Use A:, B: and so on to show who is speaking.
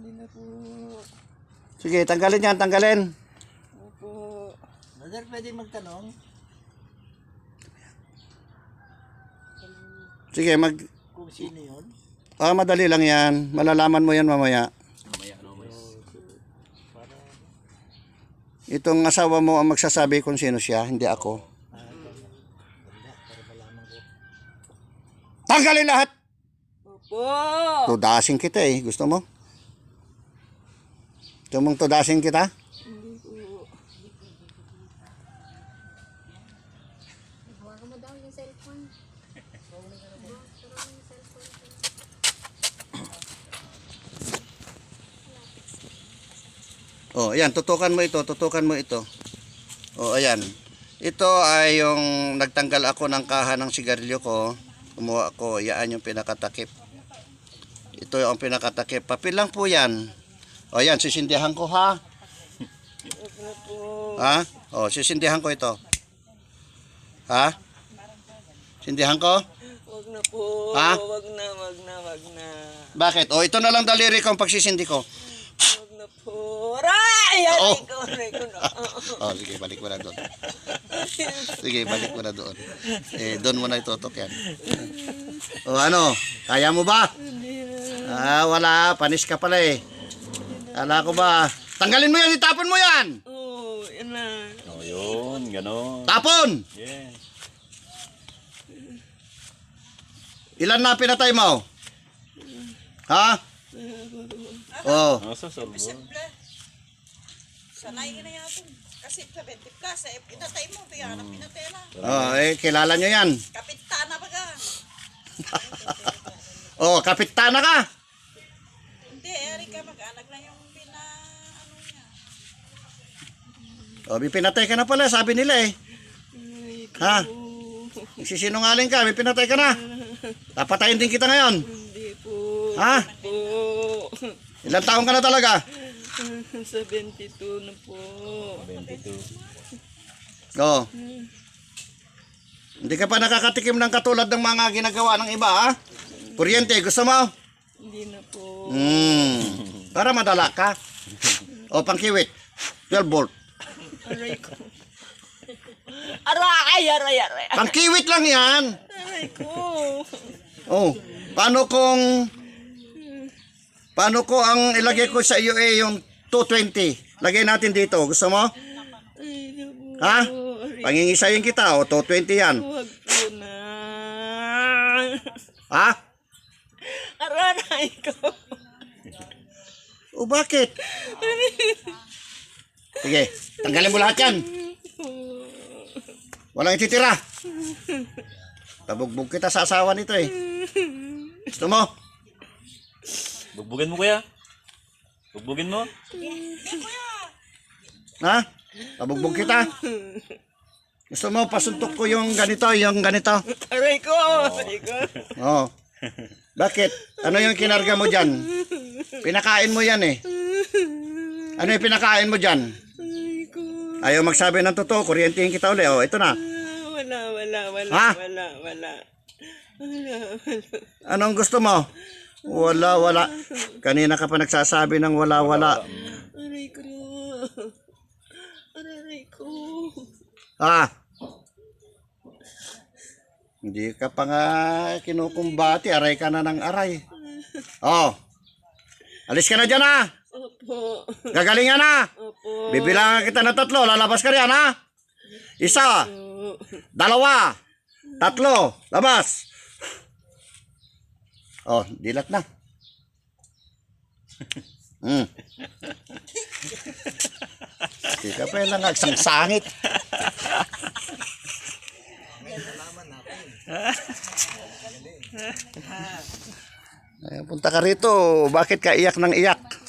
A: Hindi na po.
B: Sige, tanggalin yan, tanggalin.
A: Opo.
C: Brother, pwede magtanong?
B: Sige, mag...
C: Kung sino yun?
B: Ah, madali lang yan. Malalaman mo yan mamaya. Itong asawa mo ang magsasabi kung sino siya, hindi ako. Tanggalin lahat!
A: Opo.
B: Tudasin kita eh. Gusto mo? Gusto mong tudasin kita?
A: Hindi po.
D: Huwag mo daw yung cellphone.
B: Oh, ayan, tutukan mo ito, tutukan mo ito. Oh, ayan. Ito ay yung nagtanggal ako ng kaha ng sigarilyo ko. Kumuha ko, yan yung pinakatakip. Ito yung pinakatakip. Papel lang po yan. O yan, sisindihan ko ha. Ha? O, sisindihan ko ito. Ha? Sindihan ko?
A: Huwag na po.
B: Ha?
A: Huwag na, wag na, wag na.
B: Bakit? O, ito na lang daliri ko ang pagsisindi ko.
A: Huwag na po. Aray! Aray
B: Oh.
A: ko, aray ko na.
B: O, sige, balik mo na doon. Sige, balik mo na doon. Eh, doon mo na itutok yan. O, ano? Kaya mo ba? Ah, wala. Panis ka pala eh. Kala ko ba? Tanggalin mo yan, itapon mo yan!
A: Oo, yan na.
E: Oh, yun, ganon.
B: Tapon!
E: Yeah.
B: Ilan na pinatay mo? Ha? Oh.
E: Nasa sorbo.
F: Sanay ka na yatin. Kasi sa 20 plus, eh, pinatay mo, kaya na pinatay na.
B: Oh, eh, kilala nyo yan.
F: Kapitana ba ka?
B: Oh, kapitana ka.
F: Mag-anak na yung pina, ano niya.
B: Oh, may pinatay ka na pala, sabi nila eh.
A: Ko.
B: Ha? Nagsisinungaling ka, may pinatay ka na. Papatayin din kita ngayon.
A: Hindi po.
B: Ha?
A: Po.
B: Ilang taong ka na talaga?
A: 72 na po.
E: 22.
B: Oh. Hindi ka pa nakakatikim ng katulad ng mga ginagawa ng iba, ha? Kuryente, gusto mo?
A: Hindi na po.
B: Hmm. Para madala ka. O, pangkiwit. 12 volt.
A: Aray ko. Aray, aray, aray.
B: Pangkiwit lang yan.
A: Aray ko.
B: Oh. Paano kung... Paano ko ang ilagay ko sa iyo eh yung 220? Lagay natin dito. Gusto mo? Ha? Pangingisayin kita. O, 220 yan.
A: Huwag po na.
B: Ha?
A: Aray ko.
B: O, bakit? Sige, tanggalin mo lahat yan. Walang ititira. Pabugbog kita sa asawa nito eh. Gusto mo?
E: Bugbugin mo kuya. Bugbugin mo.
B: Ha? Pabugbog kita. Gusto mo pasuntok ko yung ganito, yung ganito?
A: Aray ko. Aray ko.
B: Oo. Bakit? Ano yung kinarga mo dyan? Pinakain mo yan eh. Ano yung pinakain mo dyan? Ayaw magsabi ng totoo, kuryentehin kita uli. Oh, ito na.
A: Wala, wala, wala,
B: Ha?
A: wala, wala. Wala, wala.
B: Anong gusto mo? Wala, wala. Kanina ka pa nagsasabi ng wala, wala.
A: Aray ko. Aray ko.
B: Ah. Hindi ka pa nga kinukumbati. Aray ka na ng aray. Oh. Alis ka na dyan ha.
A: Opo.
B: Gagalingan na.
A: Opo.
B: Bibilangan kita ng tatlo. Lalabas ka riyan ha. Isa.
A: Opo.
B: Dalawa. Tatlo. Labas. Oh, dilat na. Hmm. Hindi ka pa lang sangit. punta ka rito. Bakit ka iyak ng iyak?